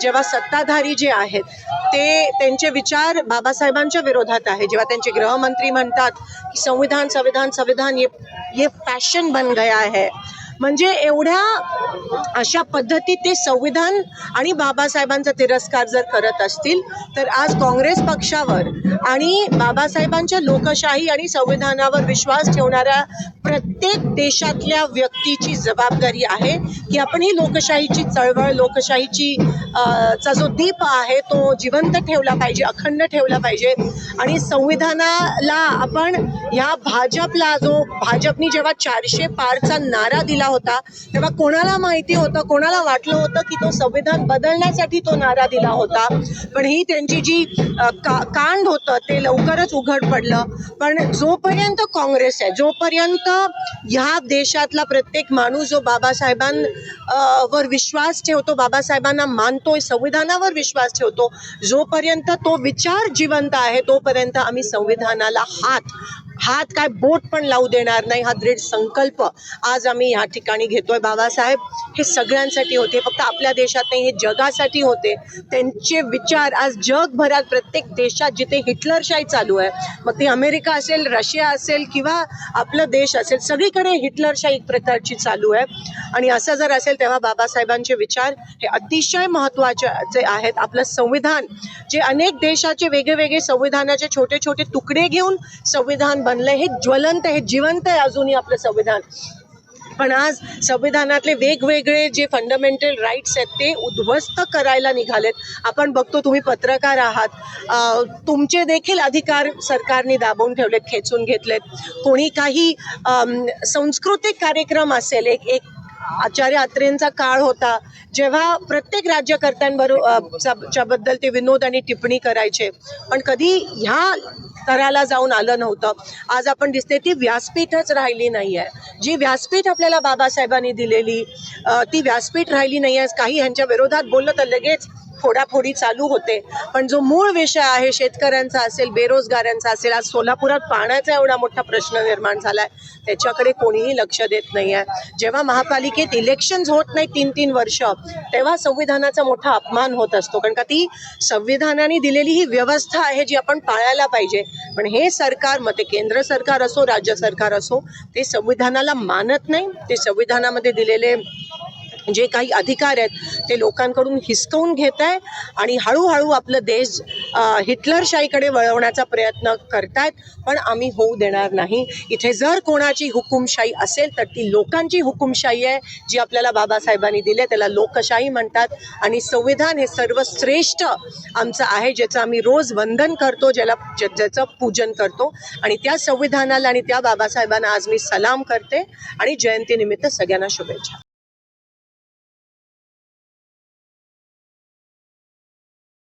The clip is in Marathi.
जेव्हा सत्ताधारी जे आहेत ते त्यांचे विचार बाबासाहेबांच्या विरोधात आहे. जेव्हा त्यांचे गृहमंत्री म्हणतात की संविधान संविधान संविधान ये ये फॅशन बन गया है. म्हणजे एवढ्या अशा पद्धतीत ते संविधान आणि बाबासाहेबांचा तिरस्कार जर करत असतील तर आज काँग्रेस पक्षावर आणि बाबासाहेबांच्या लोकशाही आणि संविधानावर विश्वास ठेवणाऱ्या प्रत्येक देशातल्या व्यक्तीची जबाबदारी आहे की आपण ही लोकशाहीची चळवळ लोकशाहीची चा जो दीप आहे तो जिवंत ठेवला पाहिजे अखंड ठेवला पाहिजे. आणि संविधानाला आपण ह्या भाजपला जो भाजपनी जेव्हा चारशे पारचा नारा दिला होता. तेव्हा कोणाला माहिती होतं कोणाला वाटलं होतं की तो संविधान बदलण्यासाठी तो नारा दिला होता. पण ही त्यांची जी का कांड होतं ते लवकरच उघड पडलं. पण जोपर्यंत काँग्रेस आहे जोपर्यंत ह्या देशातला प्रत्येक माणूस जो बाबासाहेबां वर विश्वास ठेवतो बाबासाहेबांना मानतोय संविधानावर विश्वास ठेवतो जोपर्यंत तो विचार जिवंत आहे तोपर्यंत आम्ही संविधानाला हात हात काय बोट पण लावू देणार नाही हा दृढ संकल्प आज आम्ही या ठिकाणी घेतोय. बाबासाहेब हे सगळ्यांसाठी होते फक्त आपल्या देशात नाही हे जगासाठी होते. त्यांचे विचार आज जगभरात प्रत्येक देशात जिथे हिटलरशाही चालू आहे मग ती अमेरिका असेल रशिया असेल किंवा आपलं देश असेल सगळीकडे हिटलरशाही एक प्रकारची चालू आहे. आणि असं जर असेल तेव्हा बाबासाहेबांचे विचार हे अतिशय महत्त्वाचे आहेत. आपलं संविधान जे अनेक देशाचे वेगवेगळे संविधानाचे छोटे छोटे तुकडे घेऊन संविधान बनलंय हे ज्वलंत आहे जिवंत आहे अजूनही आपलं संविधान. पण आज संविधानातले वेगवेगळे जे फंडामेंटल राईट्स आहेत ते उद्ध्वस्त करायला निघालेत. आपण बघतो तुम्ही पत्रकार आहात. तुमचे देखील अधिकार सरकारने दाबून ठेवलेत खेचून घेतलेत. कोणी काही सांस्कृतिक कार्यक्रम असेल एक एक आचार्य अत्रेंचा काळ होता जेव्हा प्रत्येक राज्यकर्त्यांबरोबरबद्दल ते विनोद आणि टिप्पणी करायचे. पण कधी ह्या स्तराला जाऊन आलं नव्हतं. आज आपण दिसते ती व्यासपीठच राहिली नाही आहे जी व्यासपीठ आपल्याला बाबासाहेबांनी दिलेली ती व्यासपीठ राहिली नाही आहे काही ह्यांच्या विरोधात बोललं तर लगेच फोडाफोडी चालू होते. पण जो मूळ विषय आहे शेतकऱ्यांचा असेल बेरोजगारांचा असेल आज सोलापुरात पाण्याचा एवढा मोठा प्रश्न निर्माण झाला आहे त्याच्याकडे कोणीही लक्ष देत नाही आहे जेव्हा महापालिकेत इलेक्शन्स होत नाही तीन तीन वर्ष तेव्हा संविधानाचा मोठा अपमान होत असतो. कारण का ती संविधानाने दिलेली ही व्यवस्था आहे जी आपण पाळायला पाहिजे. पण हे सरकार मग ते केंद्र सरकार असो राज्य सरकार असो ते संविधानाला मानत नाही. ते संविधानामध्ये दिलेले जे काही अधिकार आहेत ते लोकांकडून हिसकवून घेत आहे आणि हळूहळू आपलं देश हिटलरशाहीकडे वळवण्याचा प्रयत्न करतायत. पण आम्ही होऊ देणार नाही. इथे जर कोणाची हुकुमशाही असेल तर ती लोकांची हुकुमशाही आहे जी आपल्याला बाबासाहेबांनी दिली आहे. त्याला लोकशाही म्हणतात आणि संविधान हे सर्वश्रेष्ठ आमचं आहे ज्याचं आम्ही रोज वंदन करतो ज्याला ज्याचं पूजन करतो. आणि त्या संविधानाला आणि त्या बाबासाहेबांना आज मी सलाम करते. आणि जयंतीनिमित्त सगळ्यांना शुभेच्छा.